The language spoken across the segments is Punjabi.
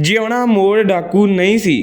ਜਿਉਣਾ ਮੋੜ ਡਾਕੂ ਨਹੀਂ ਸੀ,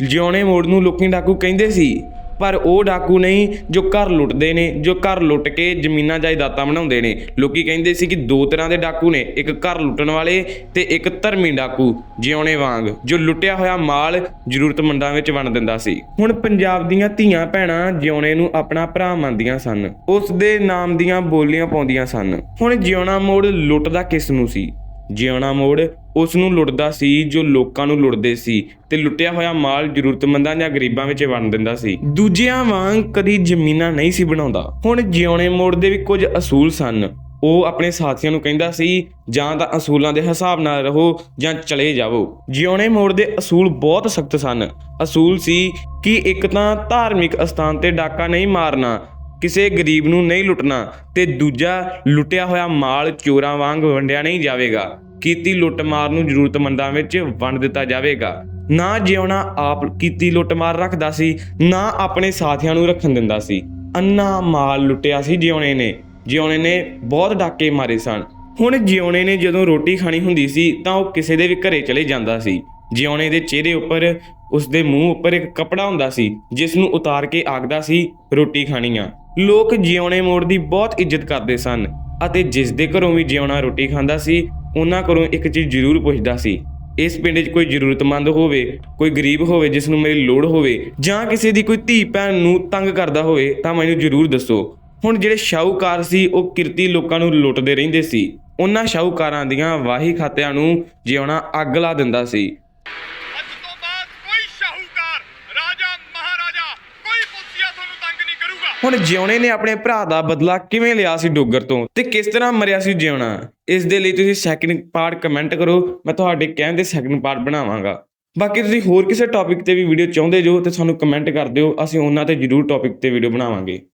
ਜਿਉਣੇ ਮੋੜ ਨੂੰ ਲੋਕੀ ਡਾਕੂ ਕਹਿੰਦੇ ਸੀ, ਪਰ ਉਹ ਡਾਕੂ ਨਹੀਂ ਜੋ ਘਰ ਲੁੱਟਦੇ ਨੇ, ਜੋ ਘਰ ਲੁੱਟ ਕੇ ਜ਼ਮੀਨਾਂ ਜਾਇਦਾਦਾਂ ਬਣਾਉਂਦੇ ਨੇ। ਲੋਕੀ ਕਹਿੰਦੇ ਸੀ ਕਿ ਦੋ ਤਰ੍ਹਾਂ ਦੇ ਡਾਕੂ ਨੇ, ਇੱਕ ਘਰ ਲੁੱਟਣ ਵਾਲੇ ਤੇ ਇੱਕ ਧਰਮੀ ਡਾਕੂ, ਜਿਉਣੇ ਵਾਂਗ, ਜੋ ਲੁੱਟਿਆ ਹੋਇਆ ਮਾਲ ਜ਼ਰੂਰਤਮੰਦਾਂ ਵਿੱਚ ਵੰਡ ਦਿੰਦਾ ਸੀ। ਹੁਣ ਪੰਜਾਬ ਦੀਆਂ ਧੀਆਂ ਭੈਣਾਂ ਜਿਉਣੇ ਨੂੰ ਆਪਣਾ ਭਰਾ ਮੰਨਦੀਆਂ ਸਨ ਉਸ ਦੇ ਨਾਮ ਦੀਆਂ ਬੋਲੀਆਂ ਪਾਉਂਦੀਆਂ ਸਨ। ਹੁਣ ਜਿਉਣਾ ਮੋੜ ਲੁੱਟਦਾ ਕਿਸ ਨੂੰ ਸੀ? ਜਿਉਣਾ ਮੋੜ ਉਸ ਨੂੰ ਲੁੱਟਦਾ ਸੀ, ਜੋ ਲੋਕਾਂ ਨੂੰ ਲੁੱਟਦੇ ਸੀ ਤੇ ਲੁੱਟਿਆ ਹੋਇਆ ਮਾਲ ਜ਼ਰੂਰਤਮੰਦਾਂ ਜਾਂ ਗਰੀਬਾਂ ਵਿੱਚ ਵੰਡ ਦਿੰਦਾ ਸੀ। ਦੂਜਿਆਂ ਵਾਂਗ ਕਦੀ ਜ਼ਮੀਨਾਂ ਨਹੀਂ ਸੀ ਬਣਾਉਂਦਾ। ਹੁਣ ਜਿਉਣੇ ਮੋੜ ਦੇ ਵੀ ਕੁਝ ਅਸੂਲ ਸਨ। ਉਹ ਆਪਣੇ ਸਾਥੀਆਂ ਨੂੰ ਕਹਿੰਦਾ ਸੀ, ਜਾਂ ਤਾਂ ਅਸੂਲਾਂ ਦੇ ਹਿਸਾਬ ਨਾਲ ਰਹੋ ਜਾਂ ਚਲੇ ਜਾਵੋ। ਜਿਉਣੇ ਮੋੜ ਦੇ ਅਸੂਲ ਬਹੁਤ ਸਖਤ ਸਨ। ਅਸੂਲ ਸੀ ਕਿ ਇੱਕ ਤਾਂ ਧਾਰਮਿਕ ਅਸਥਾਨ ਤੇ ਡਾਕਾ ਨਹੀਂ ਮਾਰਨਾ ਕਿਸੇ ਗਰੀਬ ਨੂੰ ਨਹੀਂ ਲੁੱਟਣਾ ਤੇ ਦੂਜਾ ਲੁੱਟਿਆ ਹੋਇਆ ਮਾਲ ਚੋਰਾਂ ਵਾਂਗ ਵੰਡਿਆ ਨਹੀਂ ਜਾਵੇਗਾ। ਕੀਤੀ ਲੁੱਟਮਾਰ ਨੂੰ ਜ਼ਰੂਰਤਮੰਦਾਂ ਵਿੱਚ ਵੰਡ ਦਿੱਤਾ ਜਾਵੇਗਾ। ਨਾ ਜਿਉਣਾ ਆਪ ਕੀਤੀ ਲੁੱਟਮਾਰ ਰੱਖਦਾ ਸੀ, ਨਾ ਆਪਣੇ ਸਾਥੀਆਂ ਨੂੰ ਰੱਖਣ ਦਿੰਦਾ ਸੀ। ਅੰਨਾ ਮਾਲ ਲੁੱਟਿਆ ਸੀ ਜਿਉਣੇ ਨੇ। ਜਿਉਣੇ ਨੇ ਬਹੁਤ ਡਾਕੇ ਮਾਰੇ ਸਨ। ਹੁਣ ਜਿਉਣੇ ਨੇ ਜਦੋਂ ਰੋਟੀ ਖਾਣੀ ਹੁੰਦੀ ਸੀ, ਤਾਂ ਉਹ ਕਿਸੇ ਦੇ ਵੀ ਘਰੇ ਚਲੇ ਜਾਂਦਾ ਸੀ। ਜਿਉਣੇ ਦੇ ਚਿਹਰੇ ਉੱਪਰ ਉਸ ਦੇ ਮੂੰਹ ਉੱਪਰ ਇੱਕ ਕਪੜਾ ਹੁੰਦਾ ਸੀ ਜਿਸ ਨੂੰ ਉਤਾਰ ਕੇ ਆਖਦਾ ਸੀ, ਰੋਟੀ ਖਾਣੀ ਆ। ਲੋਕ ਜਿਉਣੇ ਮੋੜ ਦੀ ਬਹੁਤ ਇੱਜ਼ਤ ਕਰਦੇ ਸਨ ਅਤੇ ਜਿਸ ਦੇ ਘਰੋਂ ਵੀ ਜਿਉਣਾ ਰੋਟੀ ਖਾਂਦਾ ਸੀ, ਉਹਨਾਂ ਘਰੋਂ ਇੱਕ ਚੀਜ਼ ਜ਼ਰੂਰ ਪੁੱਛਦਾ ਸੀ। ਇਸ ਪਿੰਡ 'ਚ ਕੋਈ ਜ਼ਰੂਰਤਮੰਦ ਹੋਵੇ, ਕੋਈ ਗਰੀਬ ਹੋਵੇ, ਜਿਸ ਨੂੰ ਮੇਰੀ ਲੋੜ ਹੋਵੇ, ਜਾਂ ਕਿਸੇ ਦੀ ਕੋਈ ਧੀ ਭੈਣ ਨੂੰ ਤੰਗ ਕਰਦਾ ਹੋਵੇ, ਤਾਂ ਮੈਨੂੰ ਜ਼ਰੂਰ ਦੱਸੋ। ਹੁਣ ਜਿਹੜੇ ਸ਼ਾਹੂਕਾਰ ਸੀ, ਉਹ ਕਿਰਤੀ ਲੋਕਾਂ ਨੂੰ ਲੁੱਟਦੇ ਰਹਿੰਦੇ ਸੀ। ਉਹਨਾਂ ਸ਼ਾਹੂਕਾਰਾਂ ਦੀਆਂ ਵਾਹੀ ਖਾਤਿਆਂ ਨੂੰ ਜਿਉਣਾ ਅੱਗ ਲਾ ਦਿੰਦਾ ਸੀ ਅੱਜ ਤੋਂ ਬਾਅਦ ਕੋਈ ਸ਼ਾਹੂਕਾਰ ਰਾਜਾ ਮਹਾਰਾਜਾ ਕੋਈ ਪੁੱਛਿਆ ਤੁਹਾਨੂੰ ਤੰਗ ਨਹੀਂ ਕਰੂਗਾ ਹੁਣ ਜਿਉਣੇ ਨੇ ਆਪਣੇ ਭਰਾ ਦਾ ਬਦਲਾ ਕਿਵੇਂ ਲਿਆ ਸੀ ਡੋਗਰ ਤੋਂ ਤੇ ਕਿਸ ਤਰ੍ਹਾਂ ਮਰਿਆ ਸੀ ਜਿਉਣਾ? ਇਸ ਦੇ ਲਈ ਤੁਸੀਂ ਸੈਕਿੰਡ ਪਾਰਟ ਕਮੈਂਟ ਕਰੋ, ਮੈਂ ਤੁਹਾਡੇ ਕਹਿਣ ਦੇ ਸੈਕਿੰਡ ਪਾਰਟ ਬਣਾਵਾਂਗਾ। ਬਾਕੀ ਤੁਸੀਂ ਹੋਰ ਕਿਸੇ ਟੌਪਿਕ ਤੇ ਵੀ ਵੀਡੀਓ ਚਾਹੁੰਦੇ ਜੋ, ਤੇ ਸਾਨੂੰ ਕਮੈਂਟ ਕਰ ਦਿਓ, ਅਸੀਂ ਉਹਨਾਂ ਤੇ ਜ਼ਰੂਰ ਟੌਪਿਕ ਤੇ ਵੀਡੀਓ ਬਣਾਵਾਂਗੇ।